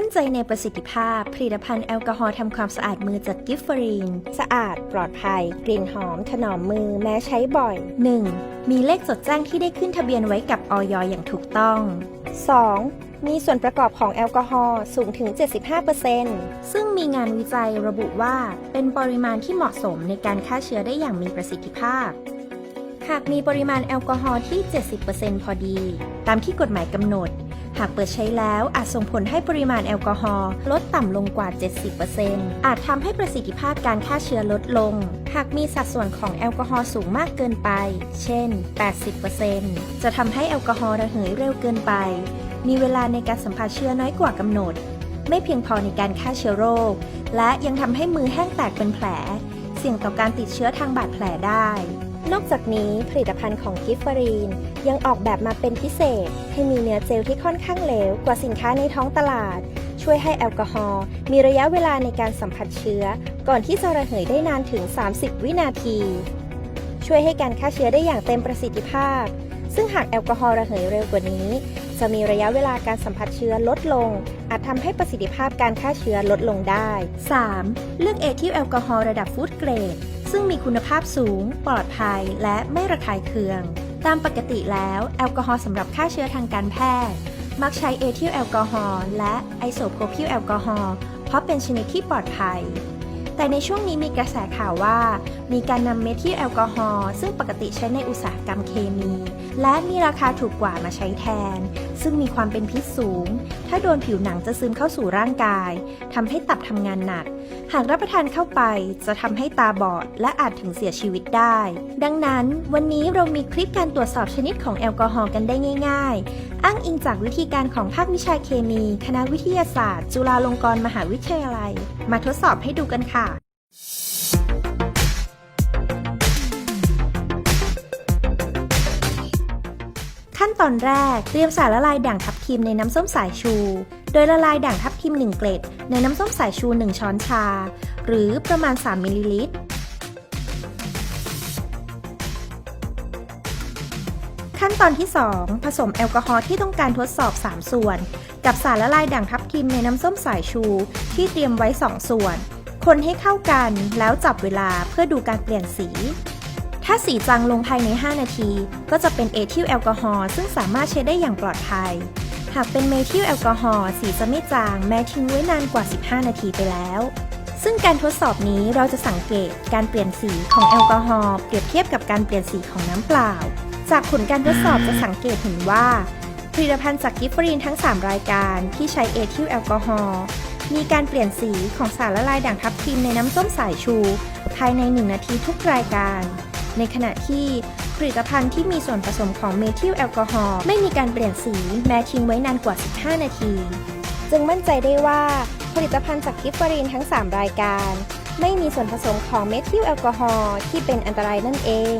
มั่นใจในประสิทธิภาพ ผลิตภัณฑ์แอลกอฮอล์ทำความสะอาดมือจากกิฟฟรีน สะอาด ปลอดภัย กลิ่นหอม ถนอมมือ แม้ใช้บ่อย 1. มีเลขจดแจ้งที่ได้ขึ้นทะเบียนไว้กับออยอย่างถูกต้อง 2. มีส่วนประกอบของแอลกอฮอล์สูงถึง 75%ซึ่งมีงานวิจัยระบุว่า เป็นปริมาณที่เหมาะสมในการฆ่าเชื้อได้อย่างมีประสิทธิภาพ หากมีปริมาณแอลกอฮอล์ที่ 70%พอดี ตามที่กฎหมายกำหนด หากเปิดใช้แล้วอาจส่งผลให้ปริมาณแอลกอฮอล์ลดต่ำลงกว่า 70%อาจทำให้ประสิทธิภาพการฆ่าเชื้อลดลง หากมีสัดส่วนของแอลกอฮอล์สูงมากเกินไป เช่น 80%จะทำให้แอลกอฮอล์ระเหยเร็วเกินไป มีเวลาในการสัมผัสเชื้อน้อยกว่ากำหนด ไม่เพียงพอในการฆ่าเชื้อโรค และยังทำให้มือแห้งแตกเป็นแผล เสี่ยงต่อการติดเชื้อทางบาดแผลได้ นอกจากนี้ผลิตภัณฑ์ของกิฟฟรีนยังออกแบบมาเป็นพิเศษ ให้มีเนื้อเจลที่ค่อนข้างเหลวกว่าสินค้าในท้องตลาด ช่วยให้แอลกอฮอล์มีระยะเวลาในการสัมผัสเชื้อ ก่อนที่จะระเหยได้นานถึง 30 วินาที ช่วยให้การฆ่าเชื้อได้อย่างเต็มประสิทธิภาพ ซึ่งหากแอลกอฮอล์ระเหยเร็วกว่านี้ จะมีระยะเวลาการสัมผัสเชื้อลดลง อาจทำให้ประสิทธิภาพการฆ่าเชื้อลดลงได้ 3. เลือกเอทิลแอลกอฮอล์ระดับฟู้ดเกรด ซึ่งมีคุณภาพสูง ปลอดภัย และไม่ระคายเคือง ตามปกติแล้วแอลกอฮอล์สำหรับฆ่าเชื้อทางการแพทย์ มักใช้เอทิลแอลกอฮอล์และไอโซโพรพิลแอลกอฮอล์เพราะเป็นชนิดที่ปลอดภัย แต่ในช่วงนี้มีกระแสข่าวว่า มีการนำเมทิลแอลกอฮอล์ซึ่งปกติใช้ในอุตสาหกรรมเคมี และมีราคาถูกกว่ามาใช้แทน ซึ่งมีความเป็นพิษสูง ถ้าโดนผิวหนังจะซึมเข้าสู่ร่างกายทำให้ตับทำงานหนัก หากรับประทานเข้าไปจะทำให้ตาบอด และอาจถึงเสียชีวิตได้ ดังนั้น วันนี้เรามีคลิปการตรวจสอบชนิดของแอลกอฮอล์กันได้ง่าย ๆ อ้างอิงจากวิธีการของภาควิชาเคมี คณะวิทยาศาสตร์ จุฬาลงกรณ์มหาวิทยาลัย มาทดสอบให้ดูกันค่ะ ขั้นตอนแรกเตรียมสารละลายด่างทับทิมในน้ำส้มสายชู โดยละลายด่างทับทิม 1 เกล็ด ในน้ำส้มสายชู 1 ช้อนชา หรือประมาณ 3 มิลลิลิตร ขั้นตอนที่ 2 ผสมแอลกอฮอล์ที่ต้องการทดสอบ 3 ส่วน กับสารละลายด่างทับทิมในน้ำส้มสายชู ที่เตรียมไว้ 2 ส่วน คนให้เข้ากันแล้วจับเวลาเพื่อดูการเปลี่ยนสี ถ้าสีจางลงภายใน 5 นาที ก็จะเป็นเอทิลแอลกอฮอล์ซึ่งสามารถใช้ได้อย่างปลอดภัย หากเป็นเมทิลแอลกอฮอล์สีจะไม่จางแม้ทิ้งไว้นานกว่า 15 นาทีไปแล้ว ซึ่งการทดสอบนี้เราจะสังเกตการเปลี่ยนสีของแอลกอฮอล์เปรียบเทียบกับการเปลี่ยนสีของน้ำเปล่า จากผลการทดสอบจะสังเกตเห็นว่า ผลิตภัณฑ์จากกิฟฟรีนทั้ง 3 รายการที่ใช้เอทิลแอลกอฮอล์มีการเปลี่ยนสีของสารละลายด่างทับทิมในน้ำส้มสายชู ภายใน 1 นาทีทุกรายการ ในขณะที่ผลิตภัณฑ์ที่มีส่วนผสมของเมทิลแอลกอฮอล์ไม่มีการเปลี่ยนสีแม้ทิ้งไว้นานกว่า 15 นาที จึงมั่นใจได้ว่าผลิตภัณฑ์จากกิฟฟรีนทั้ง 3 รายการ ไม่มีส่วนผสมของเมทิลแอลกอฮอล์ที่เป็นอันตรายนั่นเอง